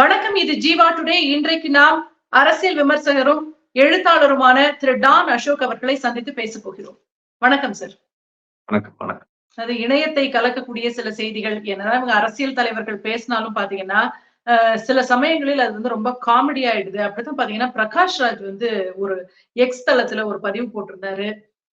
வணக்கம் இது ஜீவா டுடே. இன்றைக்கு நாம் அரசியல் விமர்சகரும் எழுத்தாளருமான திரு டான் அசோக் அவர்களை சந்தித்து பேச போகிறோம். வணக்கம் சார். வணக்கம் வணக்கம். அது இணையத்தை கலக்கக்கூடிய சில செய்திகள். என்னதான் இவங்க அரசியல் தலைவர்கள் பேசினாலும் பாத்தீங்கன்னா சில சமயங்களில் அது வந்து ரொம்ப காமெடி ஆயிடுது. அப்படித்தான் பாத்தீங்கன்னா பிரகாஷ் ராஜ் வந்து ஒரு எக்ஸ் தளத்துல ஒரு பதிவு போட்டிருந்தாரு.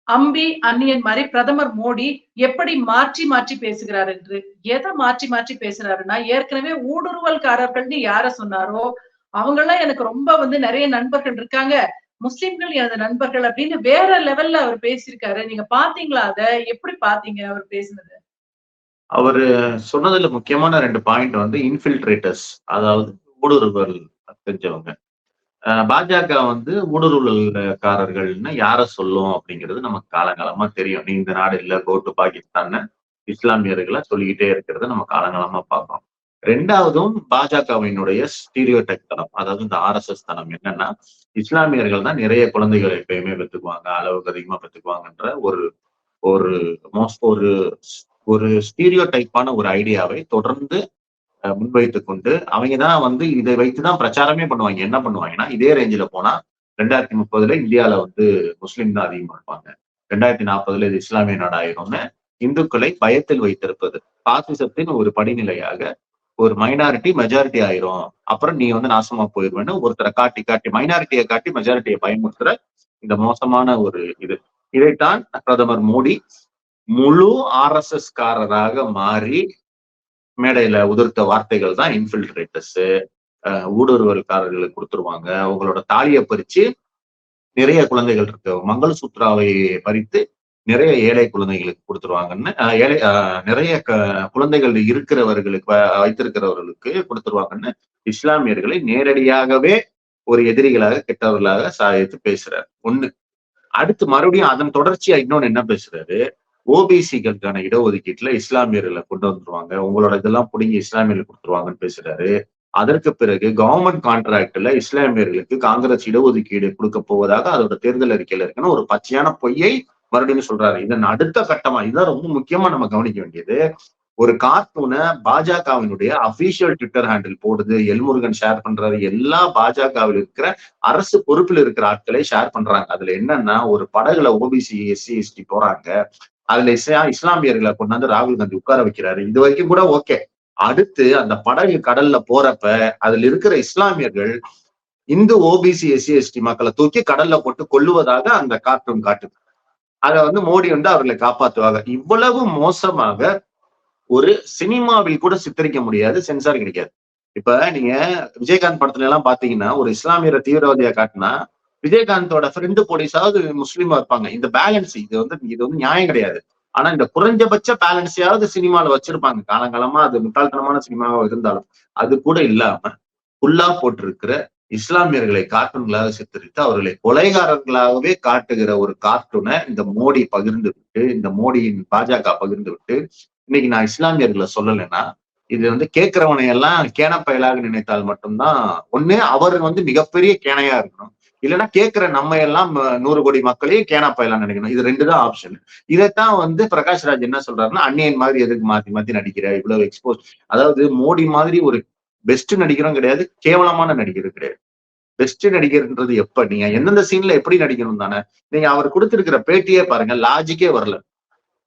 அம்பி அன்னியன் மாதிரி பிரதமர் மோடி எப்படி மாற்றி மாற்றி பேசுகிறார் என்று எதை மாற்றி மாற்றி பேசுறாருன்னா ஏற்கனவே ஊடுருவல்காரர்கள்னு யார சொன்னாரோ அவங்க எல்லாம் எனக்கு ரொம்ப வந்து நிறைய நண்பர்கள் இருக்காங்க. முஸ்லிம்கள் எனது நண்பர்கள் அப்படின்னு வேற லெவல்ல அவர் பேசியிருக்காரு. நீங்க பாத்தீங்களா அத? எப்படி பாத்தீங்க அவர் பேசினது? அவரு சொன்னதுல முக்கியமான ரெண்டு பாயிண்ட் வந்து இன்ஃபில்ட்ரேட்டர்ஸ் அதாவது ஊடுருவல் தெரிஞ்சவங்க. பாஜக வந்து ஊடுருவல்காரர்கள்னு யார சொல்லும் அப்படிங்கிறது நமக்கு காலங்காலமா தெரியும். நீ இந்த நாடு இல்ல கோ டு பாகிஸ்தான் இஸ்லாமியர்களை சொல்லிக்கிட்டே இருக்கிறத நம்ம காலங்காலமா பார்ப்போம் ரெண்டாவதும் பாஜகவினுடைய ஸ்டீரியோடெக் தனம் அதாவது இந்த ஆர்எஸ்எஸ் தனம் என்னன்னா இஸ்லாமியர்கள் தான் நிறைய குழந்தைகள் எப்பயுமே பெற்றுக்குவாங்க அளவுக்கு அதிகமா பெற்றுக்குவாங்கன்ற ஒரு ஒரு மோஸ்ட் ஒரு ஒரு ஸ்டீரியோ டைப்பான ஒரு ஐடியாவை தொடர்ந்து முன்வைத்து கொண்டு அவங்க தான் வந்து இதை வைத்துதான் பிரச்சாரமே பண்ணுவாங்க. என்ன பண்ணுவாங்கன்னா இதே ரேஞ்சில போனா ரெண்டாயிரத்தி முப்பதுல இந்தியால வந்து முஸ்லீம் தான் அதிகமா இருப்பாங்க. ரெண்டாயிரத்தி நாற்பதுல இது இஸ்லாமிய நாடாயிரும்னு இந்துக்களை பயத்தில் வைத்திருப்பது. பாசிசத்தின் ஒரு படிநிலையாக ஒரு மைனாரிட்டி மெஜாரிட்டி ஆயிரும். அப்புறம் நீ வந்து நாசமா போயிருவேன்னு ஒருத்தரை காட்டி காட்டி மைனாரிட்டியை காட்டி மெஜாரிட்டியை பயமுறுத்துற இந்த மோசமான ஒரு இது. இதைத்தான் பிரதமர் மோடி முழு ஆர்எஸ்எஸ் காரராக மாறி மேடையில உதிர்த்த வார்த்தைகள் தான் இன்ஃபில்ட்ரேட்டர்ஸ் ஊடுருவல்காரர்களுக்கு கொடுத்துருவாங்க. அவங்களோட தாலியை பறிச்சு நிறைய குழந்தைகள் இருக்கு. மங்களசூத்ராவை பறித்து நிறைய ஏழை குழந்தைகளுக்கு கொடுத்துருவாங்கன்னு ஏழை நிறைய க- குழந்தைகள் இருக்கிறவர்களுக்கு வைத்திருக்கிறவர்களுக்கு கொடுத்துருவாங்கன்னு இஸ்லாமியர்களை நேரடியாகவே ஒரு எதிரிகளாக கெட்டவர்களாக சாதித்து பேசுறாரு. ஒண்ணு. அடுத்து மறுபடியும் அதன் தொடர்ச்சியா இன்னொன்னு என்ன பேசுறாரு? ஓபிசிகளுக்கான இடஒதுக்கீட்டுல இஸ்லாமியர்களை கொண்டு வந்துருவாங்க. உங்களோட இதெல்லாம் பிடிங்கி இஸ்லாமியர்கள் கொடுத்துருவாங்கன்னு பேசுறாரு. அதற்கு பிறகு கவர்மெண்ட் கான்ட்ராக்ட்ல இஸ்லாமியர்களுக்கு காங்கிரஸ் இடஒதுக்கீடு கொடுக்க போவதாக அதோட தேர்தல் அறிக்கையில இருக்குன்னு ஒரு பச்சையான பொய்யை மறுபடியும் சொல்றாரு. இதன் அடுத்த கட்டமா இதுதான் ரொம்ப முக்கியமா நம்ம கவனிக்க வேண்டியது. ஒரு கார்ட்டூனை பாஜகவினுடைய அபிஷியல் ட்விட்டர் ஹேண்டில் போடுது. எல்முருகன் ஷேர் பண்றாரு. எல்லா பாஜகவில் இருக்கிற அரசு பொறுப்பில் இருக்கிற ஆட்களை ஷேர் பண்றாங்க. அதுல என்னன்னா ஒரு படகுல ஓபிசி எஸ்சி எஸ்டி போறாங்க. அதுல இஸ்லா- இஸ்லாமியர்களை கொண்டாந்து ராகுல் காந்தி உட்கார வைக்கிறாரு. இது வரைக்கும் கூட ஓகே. அடுத்து அந்த படகு கடல்ல போறப்ப அதுல இருக்கிற இஸ்லாமியர்கள் இந்து ஓபிசி எஸ்சி எஸ்டி மக்களை தூக்கி கடல்ல போட்டு கொள்ளுவதாக அந்த கார்ட்டூன் காட்டுது. அத வந்து மோடி வந்து அவர்களை காப்பாத்துவாங்க. இவ்வளவு மோசமாக ஒரு சினிமாவில் கூட சித்தரிக்க முடியாது சென்சார் கிடைக்காது. இப்ப நீங்க விஜயகாந்த் படத்துல எல்லாம் பாத்தீங்கன்னா ஒரு இஸ்லாமியரை தீவிரவாதியா காட்டினா விஜயகாந்தோட ஃப்ரெண்டு போலீஸாவது முஸ்லீமா இருப்பாங்க. இந்த பேலன்ஸ் இது வந்து இது வந்து நியாயம் கிடையாது. ஆனா இந்த குறைஞ்சபட்ச பேலன்ஸையாவது சினிமால வச்சிருப்பாங்க. காலங்காலமா அது முட்டாள்தனமான சினிமாவா இருந்தாலும் அது கூட இல்லாம ஃபுல்லா போட்டிருக்கிற இஸ்லாமியர்களை கார்ட்டூன்களாக சித்தரித்து அவர்களை கொலைகாரர்களாகவே காட்டுகிற ஒரு கார்ட்டூனை இந்த மோடி பகிர்ந்து விட்டு இந்த மோடியின் பாஜக பகிர்ந்து விட்டு இன்னைக்கு நான் இஸ்லாமியர்களை சொல்லலைன்னா இது வந்து கேட்கிறவனை எல்லாம் கேனப்பயலாக நினைத்தால் மட்டும்தான் ஒண்ணு அவர் வந்து மிகப்பெரிய கேனையா இருக்கணும். இல்லைன்னா கேட்கிற நம்ம எல்லாம் நூறு கோடி மக்களையும் கேனா போயலாம் நினைக்கணும். இது ரெண்டு தான் ஆப்ஷன் இதைத்தான் வந்து பிரகாஷ் ராஜ் என்ன சொல்றாருன்னா அன்னியன் மாதிரி எதுக்கு மாத்தி மாத்தி நடிக்கிற? இவ்வளவு எக்ஸ்போஸ் அதாவது மோடி மாதிரி ஒரு பெஸ்ட் நடிகரும் கிடையாது கேவலமான நடிகரும் கிடையாது. பெஸ்ட் நடிகர்ன்றது எப்ப? நீங்க எந்தெந்த சீன்ல எப்படி நடிக்கணும் தானே? நீங்க அவர் கொடுத்திருக்கிற பேட்டியே பாருங்க லாஜிக்கே வரல.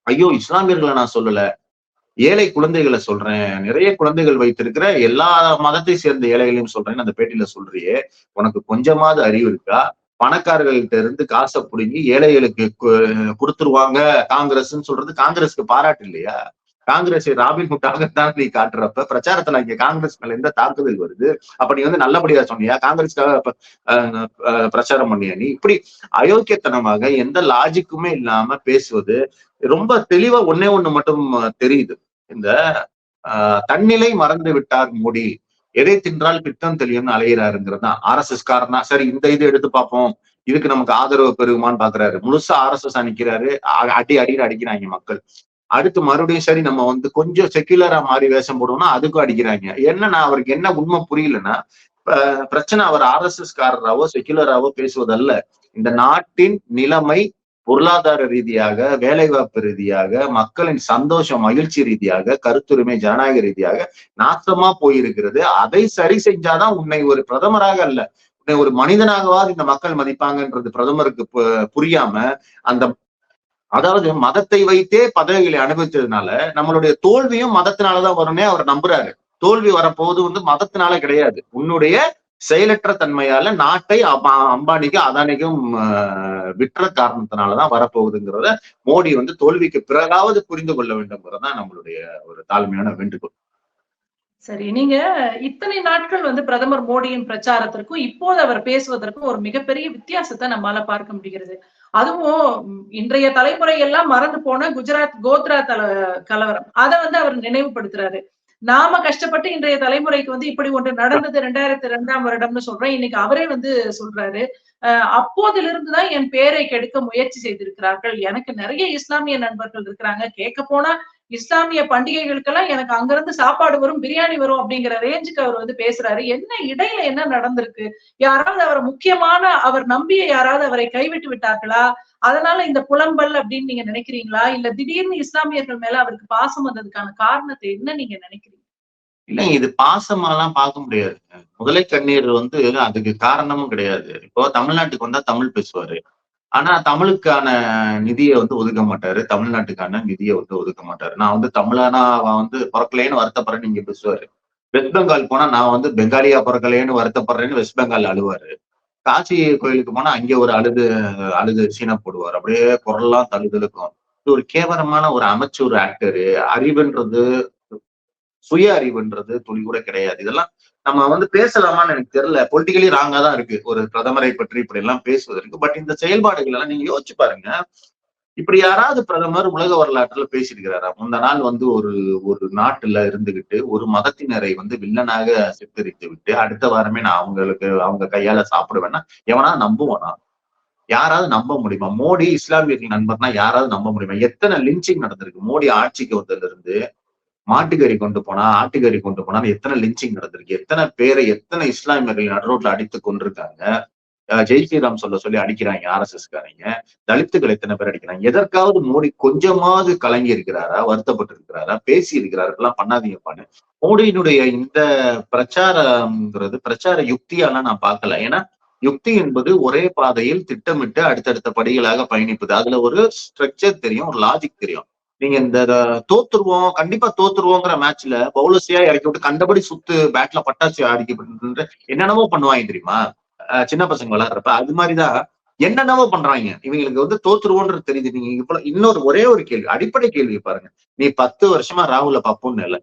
ஐயோ இஸ்லாமியர்களை நான் சொல்லல. ஏழை குழந்தைகளை சொல்றேன். நிறைய குழந்தைகள் வைத்திருக்கிற எல்லா மதத்தை சேர்ந்த ஏழைகளையும் சொல்றேன்னு அந்த பேட்டியில சொல்றியே. உனக்கு கொஞ்சமாவது அறிவு இருக்கா? பணக்காரர்கள்ட்ட இருந்து காசை பிடுங்கி ஏழைகளுக்கு கொடுத்துருவாங்க. காங்கிரஸ்ன்னு சொல்றது காங்கிரஸ்க்கு பாராட்டு இல்லையா? காங்கிரஸ் ராபின்ஹுட்டாகத்தான் நீ காட்டுறப்ப பிரச்சாரத்துல இங்க காங்கிரஸ் மேல எந்த தாக்குதல் வருது. அப்ப நீ வந்து நல்லபடியா சொன்னியா? காங்கிரஸ்க்காக பிரச்சாரம் பண்ணியா நீ? இப்படி அயோக்கியத்தனமாக எந்த லாஜிக்குமே இல்லாம பேசுவது ரொம்ப தெளிவா ஒன்னே ஒண்ணு மட்டும் தெரியுது. இந்த ஆஹ் தன்னிலை மறந்து விட்டார் மோடி. எதை தின்றால் பித்தம் தெளியும்னு அலையிறாருங்கிறது தான் ஆர் எஸ் எஸ் காரனா சரி இந்த இது எடுத்து பார்ப்போம். இதுக்கு நமக்கு ஆதரவு பெருகுமான்னு பாக்குறாரு முழுசா ஆர் எஸ் எஸ் அணிக்கிறாரு. அடி அடியில் அடிக்கிறாங்க மக்கள். அடுத்து மறுபடியும் சரி நம்ம வந்து கொஞ்சம் செக்யுலரா மாறி வேஷம் போடுவோம்னா அதுக்கும் அடிக்கிறாங்க. என்னன்னா அவருக்கு என்ன உண்மை புரியலன்னா பிரச்சனை அவர் ஆர் எஸ் எஸ் காரராவோ செக்யுலராவோ பேசுவதல்ல. இந்த நாட்டின் நிலைமை பொருளாதார ரீதியாக வேலைவாய்ப்பு ரீதியாக மக்களின் சந்தோஷம் மகிழ்ச்சி ரீதியாக கருத்துரிமை ஜனநாயக ரீதியாக நாசமா போயிருக்கிறது. அதை சரி செஞ்சாதான் உன்னை ஒரு பிரதமராக அல்ல உன்னை ஒரு மனிதனாகவாது இந்த மக்கள் மதிப்பாங்கன்றது பிரதமருக்கு பு- புரியாம அந்த அதாவது மதத்தை வைத்தே பதவிகளை அனுபவிச்சதுனால நம்மளுடைய தோல்வியும் மதத்தினாலதான் வரும்னே அவர் நம்புறாரு. தோல்வி வரப்போது வந்து மதத்தினால கிடையாது. உன்னுடைய செயலற்ற தன்மையால நாட்டை அம்பானிக்கும் அதானிக்கும் ஆஹ், விற்ற காரணத்தினாலதான் வரப்போகுதுங்கிறத மோடி வந்து தோல்விக்கு பிறகாவது புரிந்து கொள்ள வேண்டும்ங்கிறதான் நம்மளுடைய ஒரு தாழ்மையான வேண்டுகோள். சரி நீங்க இத்தனை நாட்கள் வந்து பிரதமர் மோடியின் பிரச்சாரத்திற்கும் இப்போது அவர் பேசுவதற்கும் ஒரு மிகப்பெரிய வித்தியாசத்தை நம்மால பார்க்க முடிகிறது. அதுவும் இன்றைய தலைமுறை எல்லாம் மறந்து போன குஜராத் கோத்ரா தல கலவரம். அதை வந்து அவர் நினைவுபடுத்துறாரு. நாம கஷ்டப்பட்டு இன்றைய தலைமுறைக்கு வந்து இப்படி ஒன்று நடந்தது ரெண்டாயிரத்தி ரெண்டாம் வருடம்னு சொல்றேன். இன்னைக்கு அவரே வந்து சொல்றாரு அப்போதிலிருந்துதான் என் பேரை கெடுக்க முயற்சி செய்திருக்கிறார்கள். எனக்கு நிறைய இஸ்லாமிய நண்பர்கள் இருக்கிறாங்க. கேட்க போனா இஸ்லாமிய பண்டிகைகளுக்கெல்லாம் எனக்கு அங்கிருந்து சாப்பாடு வரும் பிரியாணி வரும் அப்படிங்கிற ரேஞ்சுக்கு அவர் வந்து பேசுறாரு. என்ன இடையில என்ன நடந்திருக்கு? யாராவது அவர் முக்கியமான அவர் நம்பிய யாராவது அவரை கைவிட்டு விட்டார்களா? அதனால இந்த புலம்பல் அப்படின்னு நீங்க நினைக்கிறீங்களா? இல்ல திடீர்னு இஸ்லாமியர்கள் மேல அவருக்கு பாசம் வந்ததுக்கான காரணத்தை என்ன நீங்க நினைக்கிறீங்க? இல்ல இது பாசமாலாம் பார்க்க முடியாது. முதலை கண்ணீர் வந்து அதுக்கு காரணமும் கிடையாது. இப்போ தமிழ்நாட்டுக்கு வந்தா தமிழ் பேசுவாரு. ஆனா தமிழுக்கான நிதியை வந்து ஒதுக்க மாட்டாரு. தமிழ்நாட்டுக்கான நிதியை வந்து ஒதுக்க மாட்டாரு. நான் வந்து தமிழனா அவன் வந்து பிறக்கலேன்னு வருத்தப்படுறேன்னு நீங்க பேசுவாரு. வெஸ்ட் பெங்கால் போனா நான் வந்து பெங்காலியா பிறக்கலேன்னு வருத்தப்படுறேன்னு வெஸ்ட் பெங்கால் அழுவாரு. காசி கோயிலுக்கு போனா அங்க ஒரு அழுது அழுது சீனை போடுவார். அப்படியே குரல்லாம் தழுதலுக்கும் இது ஒரு கேவலமான ஒரு அமைச்சர் ஆக்டரு அறிவுன்றது சுய அறிவுன்றது துளி கூட கிடையாது. இதெல்லாம் நம்ம வந்து பேசலாமான்னு எனக்கு தெரியல. பொலிட்டிக்கலி ராங்கா தான் இருக்கு. ஒரு பிரதமரை பற்றி இப்படி எல்லாம் பேசுவதற்கு. பட் இந்த செயல்பாடுகள் எல்லாம் நீங்க யோசிச்சு பாருங்க. இப்படி யாராவது பிரதமர் உலக வரலாற்றுல பேசியிருக்கிறாரா? முந்த நாள் வந்து ஒரு ஒரு நாட்டுல இருந்துகிட்டு ஒரு மதத்தினரை வந்து வில்லனாக சித்தரித்து விட்டு அடுத்த வாரமே நான் அவங்களுக்கு அவங்க கையால சாப்பிடுவேன்னா எவனா நம்புவானா? யாராவது நம்ப முடியுமா? மோடி இஸ்லாமியர்கள் நண்பர்னா யாராவது நம்ப முடியுமா? எத்தனை லிஞ்சிங் நடந்திருக்கு? மோடி ஆட்சிக்கு வந்ததுல இருந்து மாட்டுக்கறி கொண்டு போனா ஆட்டுக்கறி கொண்டு போனா எத்தனை லிஞ்சிங் நடந்திருக்கு? எத்தனை பேரை எத்தனை இஸ்லாமியர்கள் நடுரோட்ல அடித்து கொண்டிருக்காங்க ஜெய் ஸ்ரீராம் சொல்ல சொல்லி அடிக்கிறாங்க ஆர்எஸ்எஸ் காரங்க தலித்துகள் எத்தனை பேர் அடிக்கிறாங்க? எதற்காவது மோடி கொஞ்சமாவது கலங்கி இருக்கிறாரா? வருத்தப்பட்டு இருக்கிறாரா பேசி இருக்கிறாரு எல்லாம் பண்ணாதீங்கப்பான்னு மோடியினுடைய இந்த பிரச்சாரம்ங்கிறது பிரச்சார யுக்தியாலாம் நான் பார்க்கல. ஏன்னா யுக்தி என்பது ஒரே பாதையில் திட்டமிட்டு அடுத்தடுத்த படிகளாக பயணிப்பது. அதுல ஒரு ஸ்ட்ரக்சர் தெரியும் ஒரு லாஜிக் தெரியும். நீங்க இந்த தோத்துருவோம் கண்டிப்பா தோத்துருவோங்கிற மேட்ச்ல பவுலர்ஸியா இறக்கி விட்டு கண்டபடி சுத்து பேட்ல பட்டாசு அடிக்கப்பட்டு என்னென்னவோ பண்ணுவாங்க தெரியுமா? சின்ன பசங்க விளையாடுறப்ப அது மாதிரிதான் என்னென்னவோ பண்றாங்க. இவங்களுக்கு வந்து தோத்துருவோன்றது தெரியுது. நீங்க இவ்வளவு இன்னொரு ஒரே ஒரு கேள்வி அடிப்படை கேள்வி பாருங்க. நீ பத்து வருஷமா ராகுல பப்புன்னு இல்ல.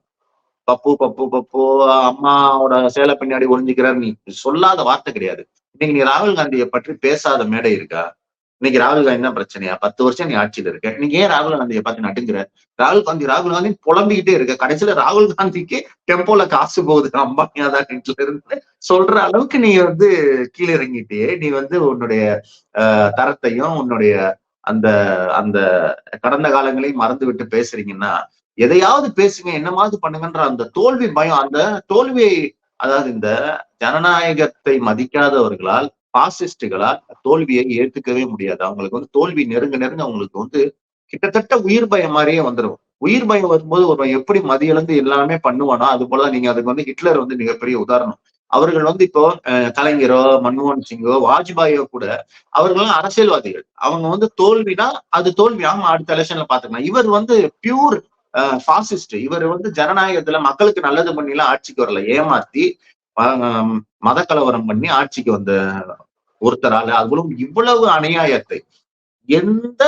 பப்பு பப்பு பப்பு அம்மாவோட சேலை பின்னாடி ஒழிஞ்சுக்கிறார் நீ. சொல்லாத வார்த்தை கிடையாது. இன்னைக்கு நீ ராகுல் காந்தியை பற்றி பேசாத மேடை இருக்கா? இன்னைக்கு ராகுல் காந்தி தான் பிரச்சனையா? பத்து வருஷம் நீ ஆட்சியில இருக்க. நீங்க ஏன் ராகுல் காந்தியை பார்த்து நட்டுங்கிற? ராகுல் காந்தி ராகுல் காந்தி புலம்பிக்கிட்டே இருக்க. கடைசியில ராகுல் காந்திக்கு டெம்போல காசு போகுது. அம்பானி அதானில இருந்து சொல்ற அளவுக்கு நீ வந்து கீழே இறங்கிட்டே. நீ வந்து உன்னுடைய தரத்தையும் உன்னுடைய அந்த அந்த கடந்த காலங்களையும் மறந்து விட்டு பேசுறீங்கன்னா எதையாவது பேசுங்க. என்னமாவது பண்ணுங்கன்ற அந்த தோல்வி பயம் அந்த தோல்வியை அதாவது இந்த ஜனநாயகத்தை மதிக்காதவர்களால் பாசிஸ்டுகளால் தோல்வியை ஏத்துக்கவே முடியாது. அவங்களுக்கு வந்து தோல்வி நெருங்க நெருங்க அவங்களுக்கு வந்து கிட்டத்தட்ட உயிர் பயம் மாதிரியே வந்துடும் உயிர் பயம் வரும்போது ஒரு எப்படி மதியிலிருந்து எல்லாமே பண்ணுவானோ அது போலதான் நீங்க அதுக்கு வந்து ஹிட்லர் வந்து மிகப்பெரிய உதாரணம். அவர்கள் வந்து இப்போ கலைஞரோ மன்மோகன் சிங்கோ வாஜ்பாயோ கூட அவர்கள் அரசியல்வாதிகள். அவங்க வந்து தோல்வினா அது தோல்வி. ஆமா அடுத்த எலெக்ஷன்ல பாத்துக்கலாம் இவர் வந்து பியூர் பாசிஸ்ட் இவர் வந்து ஜனநாயகத்துல மக்களுக்கு நல்லது பண்ணிலாம் ஆட்சிக்கு வரல. ஏமாத்தி மத கலவரம் பண்ணி ஆட்சிக்கு வந்த ஒருத்தரால அதுபோலும் இவ்வளவு அநியாயத்தை எந்த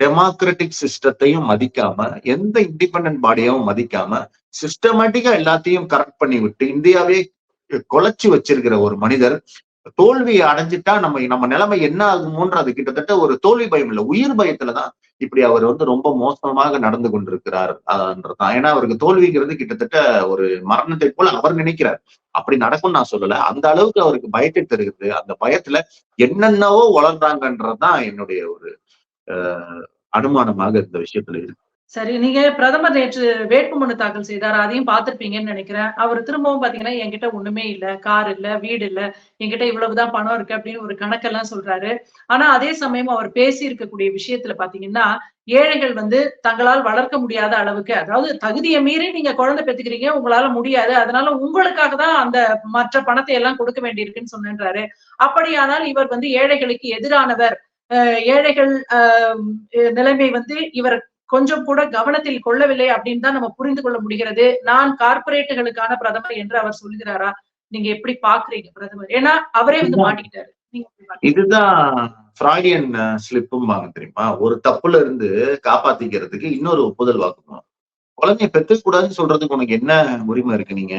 டெமோக்ராட்டிக் சிஸ்டத்தையும் மதிக்காம எந்த இண்டிபெண்டன்ட் பாடியாவும் மதிக்காம சிஸ்டமேட்டிக்கா எல்லாத்தையும் கரெக்ட் பண்ணி விட்டு இந்தியாவே கொலைச்சு வச்சிருக்கிற ஒரு மனிதர் தோல்வியை அடைஞ்சிட்டா நம்ம நம்ம நிலைமை என்ன ஆகுமோன்ற அது கிட்டத்தட்ட ஒரு தோல்வி பயம் இல்லை உயிர் பயத்துலதான் இப்படி அவர் வந்து ரொம்ப மோசமாக நடந்து கொண்டிருக்கிறார் அதுன்றதுதான். ஏன்னா அவருக்கு தோல்விங்கிறது கிட்டத்தட்ட ஒரு மரணத்தை போல அவர் நினைக்கிறார். அப்படி நடக்கும்னு நான் சொல்லல. அந்த அளவுக்கு அவருக்கு பயத்தை தருகிறது. அந்த பயத்துல என்னென்னவோ வளர்ந்தாங்கன்றதுதான் என்னுடைய ஒரு அஹ், அனுமானமாக இந்த விஷயத்துல இருக்கு. சரி நீங்க பிரதமர் நேற்று வேட்புமனு தாக்கல் செய்தார் அதையும் பார்த்திருப்பீங்கன்னு நினைக்கிறேன். அவர் திரும்பவும் பாத்தீங்கன்னா என்கிட்ட ஒண்ணுமே இல்ல கார் இல்ல வீடு இல்ல என்கிட்ட இவ்வளவுதான் பணம் இருக்கு அப்படின்னு ஒரு கணக்கெல்லாம் சொல்றாரு. ஆனா அதே சமயம் அவர் பேசி இருக்கக்கூடிய விஷயத்துல பாத்தீங்கன்னா ஏழைகள் வந்து தங்களால் வளர்க்க முடியாத அளவுக்கு அதாவது தகுதியை மீறி நீங்க குழந்தை பெத்துக்கிறீங்க உங்களால முடியாது அதனால உங்களுக்காக தான் அந்த மற்ற பணத்தை எல்லாம் கொடுக்க வேண்டியிருக்குன்னு சொன்னேன்றாரு. அப்படியானால் இவர் வந்து ஏழைகளுக்கு எதிரானவர். ஏழைகள் ஆஹ் நிலைமை வந்து இவர் கொஞ்சம் கூட கவனத்தில் கொள்ளவில்லை அப்படின்னு தான் நம்ம புரிந்து கொள்ள முடிகிறது. நான் கார்ப்பரேட்டுகளுக்கான பிரதமர் என்று அவர் சொல்கிறாரா நீங்க எப்படி பாக்குறீங்க பிரதமர்? ஏன்னா அவரே வந்து மாட்டிக்கிட்டாரு? இதுதான் ஃப்ராய்டியன் ஸ்லிப்பும் தெரியுமா? ஒரு தப்புல இருந்து காப்பாத்திக்கிறதுக்கு இன்னொரு ஒப்புதல் வாக்கணும் குழந்தைய பெற்றுக்க கூடாதுன்னு சொல்றதுக்கு உனக்கு என்ன உரிமை இருக்கு நீங்க?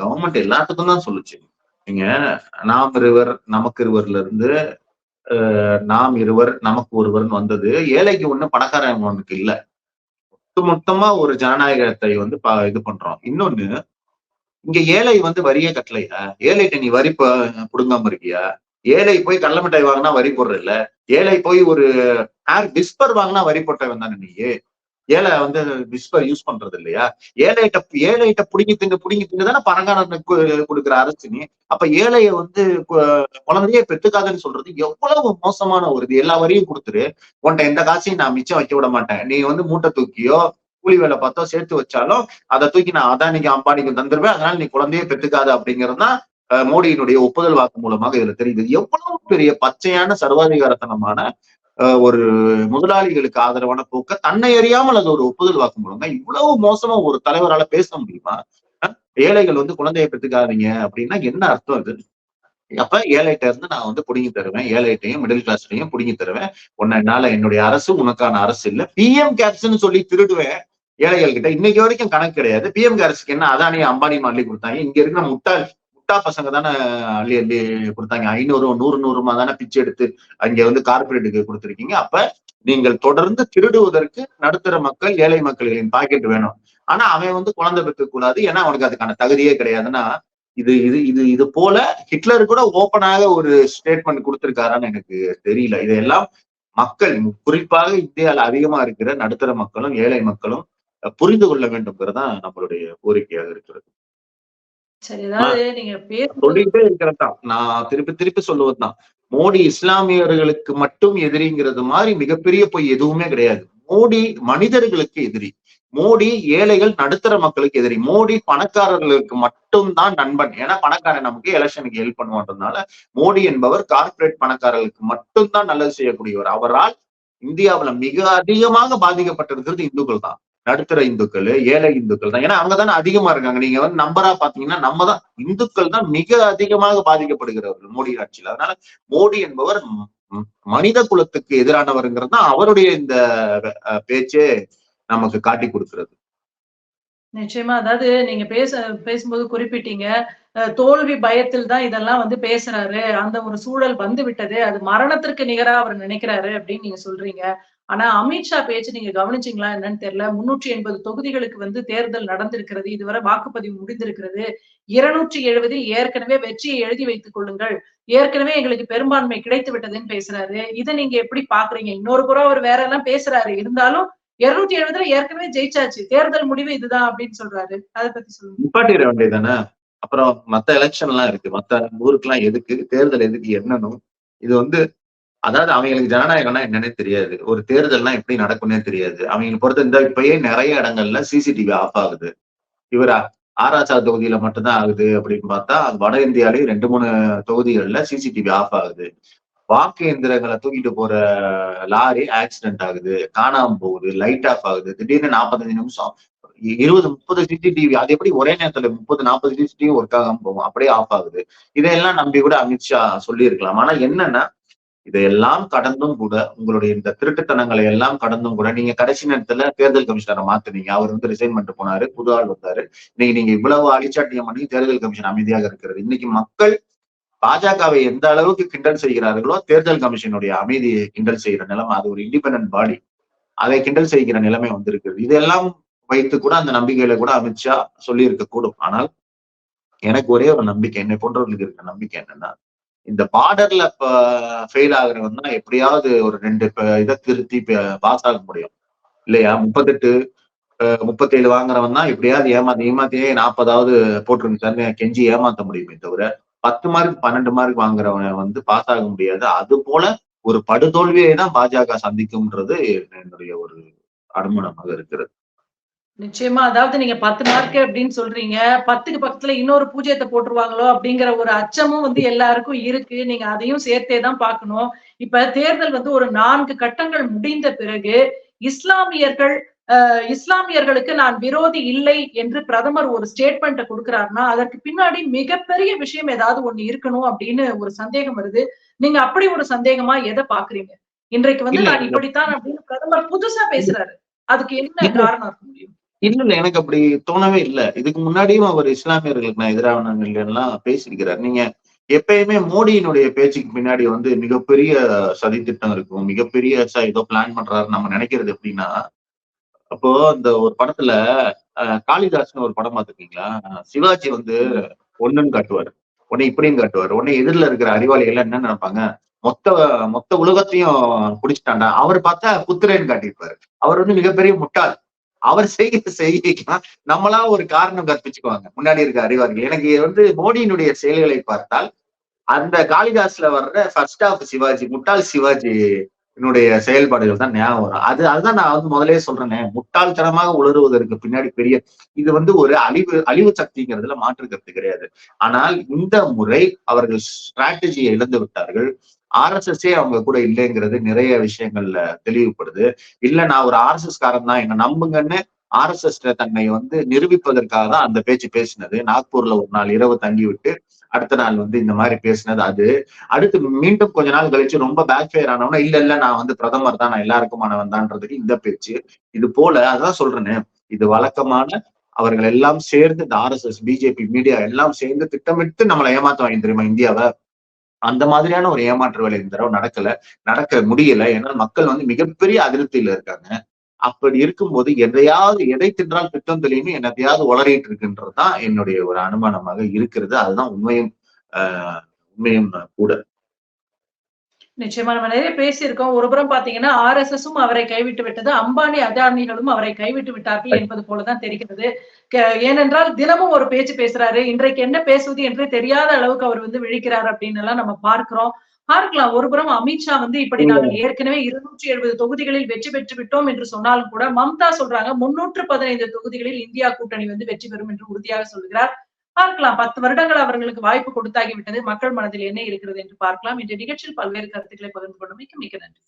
கவர்மெண்ட் எல்லாத்துக்கும் தான் சொல்லுச்சு. நீங்க நாம் இருவர் நமக்கு இருவர்ல இருந்து நாம் இருவர் நமக்கு ஒருவர்னு வந்தது. ஏழைக்கு ஒண்ணு பணக்காரன் ஒண்ணுக்கு இல்ல. ஒட்டுமொத்தமா ஒரு ஜனநாயகத்தை வந்து இது பண்றோம். இன்னொன்னு இங்க ஏழை வந்து வரியே கட்டலையா? ஏழைட்ட நீ வரி புடுங்காம இருக்கியா? ஏழை போய் கடல மிட்டாய் வாங்கினா வரி போடுற இல்ல ஏழை போய் ஒரு ஹேர் விஸ்பர் வாங்கினா வரி போட்டவன் தானே நீயே? ஏழை வந்து விஸ்பர் யூஸ் பண்றது இல்லையா? ஏழைகிட்ட ஏழைகிட்ட புடுங்கி தின்னு புடுங்கி தின்னு தானே பணக்காரனுக்கு கொடுக்குற அரசு நீ. அப்ப ஏழைய வந்து குழந்தையே பெத்துக்காதுன்னு சொல்றது எவ்வளவு மோசமான ஒரு இது. எல்லா வரையும் கொடுத்துரு. உன்ட்ட எந்த காசையும் நான் மிச்சம் வைக்க விட மாட்டேன். நீ வந்து மூட்டை தூக்கியோ கூலி வேலை பார்த்தோ சேர்த்து வச்சாலும் அதை தூக்கி நான் அதானிக்கு அம்பானிக்கு தந்துருவேன். அதனால நீ குழந்தையே பெத்துக்காத அப்படிங்கிறது தான் மோடியினுடைய ஒப்புதல் வாக்கு மூலமாக இதுல தெரியுது. எவ்வளவு பெரிய பச்சையான சர்வாதிகாரத்தனமான ஒரு முதலாளிகளுக்கு ஆதரவான போக்க தன்னை அறியாமல் அது ஒரு ஒப்புதல் வாக்கு மூலமா இவ்வளவு மோசமா ஒரு தலைவரால பேச முடியுமா? ஏழைகள் வந்து குழந்தையை பெற்றுக்காதீங்க அப்படின்னா என்ன அர்த்தம் இது அப்ப ஏழைகிட்ட இருந்து நான் வந்து புடுங்கி தருவேன். ஏழைகிட்டையும் மிடில் கிளாஸ்லயும் புடுங்கி தருவேன். உன்னை என்னால என்னுடைய அரசு உனக்கான அரசு இல்ல. பிஎம் கேப்ஸ்ன்னு சொல்லி திருடுவேன் ஏழைகள் கிட்ட இன்னைக்கு வரைக்கும் கணக்கு கிடையாது. பிஎம் கேர்ஸ்க்கு என்ன அதானி அம்பானி அள்ளி கொடுத்தாங்க. இங்க இருக்கிற முட்டாள் முட்டா பசங்க தானே அள்ளி அள்ளி கொடுத்தாங்க. ஐநூறு நூறு நூறுமா தானே பிச்சை எடுத்து அங்க வந்து கார்பரேட்டுக்கு கொடுத்துருக்கீங்க. அப்ப நீங்கள் தொடர்ந்து திருடுவதற்கு நடுத்தர மக்கள் ஏழை மக்களின் பாக்கெட் வேணும். ஆனா அவன் வந்து குழந்தை பெற்க கூடாது. ஏன்னா அவனுக்கு அதுக்கான தகுதியே கிடையாதுன்னா இது இது இது இது போல ஹிட்லர் கூட ஓப்பனாக ஒரு ஸ்டேட்மெண்ட் கொடுத்திருக்காரான்னு எனக்கு தெரியல. இதெல்லாம் மக்கள் குறிப்பாக இந்தியாவில் அதிகமா இருக்கிற நடுத்தர மக்களும் ஏழை மக்களும் புரிந்து கொள்ள வேண்டும்ங்கிறதான் நம்மளுடைய கோரிக்கையாக இருக்கிறது சரி அதாவது நீங்க பேச சொல்லிட்டே இருக்கிறது தான் நான் திருப்பி திருப்பி சொல்லுவதுதான். மோடி இஸ்லாமியர்களுக்கு மட்டும் எதிரிங்கிறது மாதிரி மிகப்பெரிய பொய் எதுவுமே கிடையாது. மோடி மனிதர்களுக்கு எதிரி. மோடி ஏழைகள் நடுத்தர மக்களுக்கு எதிரி. மோடி பணக்காரர்களுக்கு மட்டும்தான் நண்பன். ஏன்னா பணக்காரன் நமக்கு எலெக்ஷனுக்கு ஹெல்ப் பண்ணுவான்றதுனால மோடி என்பவர் கார்ப்பரேட் பணக்காரர்களுக்கு மட்டும்தான் நல்லது செய்யக்கூடியவர். அவரால் இந்தியாவுல மிக அதிகமாக பாதிக்கப்பட்டிருக்கிறது இந்துக்கள் தான் நடுத்தர இந்துக்கள் ஏழை இந்துக்கள் தான். ஏன்னா அங்கதானே அதிகமா இருக்காங்க. நீங்க வந்து நம்பரா பாத்தீங்கன்னா நம்ம தான் இந்துக்கள் தான் மிக அதிகமாக பாதிக்கப்படுகிறவர்கள் மோடி ஆட்சியில். அதனால மோடி என்பவர் மனித குலத்துக்கு எதிரானவருங்கிறது தான் அவருடைய இந்த பேச்சே நமக்கு காட்டி கொடுக்கிறது. நிச்சயமா. அதாவது நீங்க பேச பேசும்போது குறிப்பிட்டீங்க. தோல்வி பயத்தில் தான் இதெல்லாம் வந்து பேசுறாரு. அந்த ஒரு சூழல் வந்து விட்டது அது மரணத்திற்கு நிகரா அவர் நினைக்கிறாரு அப்படின்னு நீங்க சொல்றீங்க. ஆனா அமித்ஷா பேச்சு நீங்க கவனிச்சீங்களா என்னன்னு தெரியல. முன்னூற்றி எண்பது தொகுதிகளுக்கு வந்து தேர்தல் நடந்திருக்கிறது. இதுவரை வாக்குப்பதிவு முடிந்திருக்கிறது. இருநூற்றி எழுபதில் ஏற்கனவே வெற்றியை எழுதி வைத்துக் கொள்ளுங்கள். ஏற்கனவே எங்களுக்கு பெரும்பான்மை கிடைத்து விட்டதுன்னு பேசுறாரு. இதை நீங்க எப்படி பாக்குறீங்க? இன்னொரு புறம் அவர் வேற எல்லாம் பேசுறாரு. இருந்தாலும் இருநூத்தி எழுபதுல ஏற்கனவே ஜெயிச்சாச்சு. தேர்தல் முடிவு இதுதான் அப்படின்னு சொல்றாரு. அதை பத்தி சொல்லுங்க. நிப்பாட்டிட வேண்டியதானே அப்புறம் மத்த எலெக்ஷன் எல்லாம் இருக்கு. மத்த ஊருக்கு எல்லாம் எதுக்கு? தேர்தல் எதுக்கு? என்னன்னு இது வந்து அதாவது அவங்களுக்கு ஜனநாயகம்னா என்னன்னே தெரியாது. ஒரு தேர்தல்னா எப்படி நடக்கும்னே தெரியாது. அவங்களை பொறுத்த இந்த இப்பயே நிறைய இடங்கள்ல சிசிடிவி ஆஃப் ஆகுது. இவர் ஆராய்ச்சா தொகுதியில மட்டும்தான் ஆகுது அப்படின்னு பார்த்தா அது வட இந்தியாலேயும் ரெண்டு மூணு தொகுதிகள்ல சிசிடிவி ஆஃப் ஆகுது. வாக்கு எந்திரங்களை தூக்கிட்டு போற லாரி ஆக்சிடென்ட் ஆகுது. காணாம போகுது. லைட் ஆஃப் ஆகுது. திடீர்னு நாற்பத்தஞ்சு நிமிஷம் இருபது முப்பது சிசிடிவி அது எப்படி ஒரே நேரத்துல முப்பது நாற்பது சிசிடிவி ஒர்க் ஆகாம போகும்? அப்படியே ஆஃப் ஆகுது. இதையெல்லாம் நம்பி கூட அமித்ஷா சொல்லியிருக்கலாம். ஆனா என்னன்னா இதையெல்லாம் கடந்தும் கூட உங்களுடைய இந்த திருட்டுத்தனங்களை எல்லாம் கடந்தும் கூட நீங்க கடைசி நேரத்துல தேர்தல் கமிஷனரை மாத்துனீங்க. அவர் வந்து ரிசைன் பண்ணிட்டு போனாரு புது ஆள் வந்தாரு. இன்னைக்கு நீங்க இவ்வளவு அழிச்சாட்டியம் பண்ணி தேர்தல் கமிஷன் அமைதியாக இருக்கிறது. இன்னைக்கு மக்கள் பாஜகவை எந்த அளவுக்கு கிண்டல் செய்கிறார்களோ தேர்தல் கமிஷனுடைய அமைதியை கிண்டல் செய்கிற நிலைமை அது ஒரு இண்டிபெண்டன்ட் பாடி அதை கிண்டல் செய்கிற நிலைமை வந்திருக்கிறது. இதெல்லாம் வைத்து கூட அந்த நம்பிக்கையில கூட அமித்ஷா சொல்லி கூடும். ஆனால் எனக்கு ஒரே ஒரு நம்பிக்கை என்னை போன்றவர்களுக்கு இருக்க நம்பிக்கை என்னன்னா இந்த பார்டர்ல ஃபெயில் ஆகுறவன் தான் எப்படியாவது ஒரு ரெண்டு இதை திருத்தி பாஸ் ஆக முடியும். இல்லையா? முப்பத்தெட்டு முப்பத்தேழு வாங்குறவன் தான் எப்படியாவது ஏமாத்தி ஏமாத்தியே நாற்பதாவது போட்டிருங்க கெஞ்சி ஏமாத்த முடியுமே தவிர பத்து மார்க் பன்னெண்டு மார்க் வாங்குறவனை வந்து பாஸ் ஆக முடியாது. அது போல ஒரு படுதோல்வியை தான் பாஜக சந்திக்கும்ன்றது என்னுடைய ஒரு அனுமானமாக இருக்கிறது. நிச்சயமா அதாவது நீங்க பத்து மார்க் அப்படின்னு சொல்றீங்க பத்துக்கு பக்கத்துல இன்னொரு பூஜ்ஜியத்தை போட்டுருவாங்களோ அப்படிங்கிற ஒரு அச்சமும் வந்து எல்லாருக்கும் இருக்கு. நீங்க அதையும் சேர்த்தே தான் பார்க்கணும். இப்ப தேர்தல் வந்து ஒரு நான்கு கட்டங்கள் முடிந்த பிறகு இஸ்லாமியர்கள் இஸ்லாமியர்களுக்கு நான் விரோதி இல்லை என்று பிரதமர் ஒரு ஸ்டேட்மெண்ட்டை கொடுக்கிறாருன்னா அதற்கு பின்னாடி மிகப்பெரிய விஷயம் ஏதாவது ஒண்ணு இருக்கணும் அப்படின்னு ஒரு சந்தேகம் வருது. நீங்க அப்படி ஒரு சந்தேகமா எதை பாக்குறீங்க இன்றைக்கு வந்து நான். இப்படித்தான் அப்படின்னு பிரதமர் புதுசா பேசுறாரு. அதுக்கு என்ன. காரணம் இருக்க முடியும்? இல்ல இல்ல எனக்கு அப்படி தோணவே இல்ல. இதுக்கு முன்னாடியும் அவர் இஸ்லாமியர்களுக்கு நான் எதிராக எல்லாம் பேசியிருக்கிறார். நீங்க எப்பயுமே மோடியினுடைய பேச்சுக்கு பின்னாடி வந்து மிகப்பெரிய சதி திட்டம் இருக்கும். மிகப்பெரிய ஏதோ பிளான் பண்றாரு நம்ம நினைக்கிறது எப்படின்னா அப்போ இந்த ஒரு படத்துல காளிதாஸ்னு ஒரு படம் பார்த்திருக்கீங்களா? சிவாஜி வந்து ஒன்னுன்னு காட்டுவாரு. உடனே இப்படின்னு காட்டுவார். உடனே எதிரில் இருக்கிற அறிவாளிகள் என்ன நினைப்பாங்க? மொத்த மொத்த உலகத்தையும் குடிச்சிட்டாண்டா அவர் பார்த்தா புத்திரன்னு காட்டியிருப்பாரு. அவர் வந்து மிகப்பெரிய முட்டாள். அவர் செய்கிற செய்கைக்கெல்லாம் நம்மளா ஒரு காரணம் கற்பிச்சுக்குவாங்க. முன்னாடி இருக்க அறிவார்கள் எனக்கு வந்து மோடியினுடைய செயல்களை பார்த்தால் அந்த காளிதாஸ்ல வர்ற ஃபர்ஸ்ட் ஆஃப் சிவாஜி முட்டாள் சிவாஜி என்னுடைய செயல்பாடுகள் தான் ஞாபகம் வரும். அது அதுதான் நான் வந்து முதலே சொல்றேனே. முட்டாள்தனமாக உளறுவதற்கு பின்னாடி பெரிய இது வந்து ஒரு அழிவு அழிவு சக்திங்கிறதுல மாற்று கருத்து கிடையாது. ஆனால் இந்த முறை அவர்கள் ஸ்ட்ராட்டஜியை இழந்து விட்டார்கள். ஆர்எஸ்எஸ்ஸே அவங்க கூட இல்லைங்கிறது நிறைய விஷயங்கள்ல தெளிவுபடுது. இல்ல நான் ஒரு ஆர்எஸ்எஸ் காரன் தான் என்ன நம்புங்கன்னு ஆர்எஸ்எஸ் தன்னை வந்து நிரூபிப்பதற்காக தான் அந்த பேச்சு பேசினது. நாக்பூர்ல ஒரு நாள் இரவு தங்கி விட்டு அடுத்த நாள் வந்து இந்த மாதிரி பேசினது அது. அடுத்து மீண்டும் கொஞ்ச நாள் கழிச்சு ரொம்ப பேக் ஃபயர் ஆனவனா இல்ல இல்ல நான் வந்து பிரதமர் தான் நான் எல்லாருக்குமானவன் தான்றதுக்கு இந்த பேச்சு. இது போல அதான் சொல்றேனே இது வழக்கமான அவர்கள் எல்லாம் சேர்ந்து இந்த ஆர்எஸ்எஸ் பிஜேபி மீடியா எல்லாம் சேர்ந்து திட்டமிட்டு நம்மளை ஏமாத்துவாங்க தெரியுமா இந்தியாவை? அந்த மாதிரியான ஒரு ஏமாற்று வேலை இந்த தடவை நடக்கல. நடக்க முடியல. ஏன்னா மக்கள் வந்து மிகப்பெரிய அதிருப்தியில இருக்காங்க. அப்படி இருக்கும்போது எதையாவது எதை தின்றால் திட்டம் தெளியுமே என்னத்தையாவது உளறிட்டு இருக்குன்றதுதான் என்னுடைய ஒரு அனுமானமாக இருக்கிறது. அதுதான் உண்மையும் ஆஹ் உண்மையும் கூட. நிச்சயமா நம்ம நிறைய பேசியிருக்கோம். ஒரு புறம் பாத்தீங்கன்னா ஆர் எஸ் எஸும் அவரை கைவிட்டு விட்டது. அம்பானி அதானிகளும் அவரை கைவிட்டு விட்டார்கள் என்பது போலதான் தெரிகிறது. ஏனென்றால் தினமும் ஒரு பேச்சு பேசுறாரு. இன்றைக்கு என்ன பேசுவது என்று தெரியாத அளவுக்கு அவர் வந்து விழிக்கிறார் அப்படின்னு எல்லாம் நம்ம பார்க்கிறோம். பார்க்கலாம். ஒரு புறம் அமித்ஷா வந்து இப்படி நாங்கள் ஏற்கனவே இருநூற்றி எழுபது தொகுதிகளில் வெற்றி பெற்று விட்டோம் என்று சொன்னாலும் கூட மம்தா சொல்றாங்க முன்னூற்று பதினைந்து தொகுதிகளில் இந்தியா கூட்டணி வந்து வெற்றி பெறும் என்று உறுதியாக சொல்கிறார். பார்க்கலாம். பத்து வருடங்கள் அவர்களுக்கு வாய்ப்பு கொடுத்தாகிவிட்டது. மக்கள் மனதில் என்ன இருக்கிறது என்று பார்க்கலாம். இந்த நிகழ்ச்சியில் பல்வேறு கருத்துக்களை பகிர்ந்து கொண்டமைக்கு மிக்க நன்றி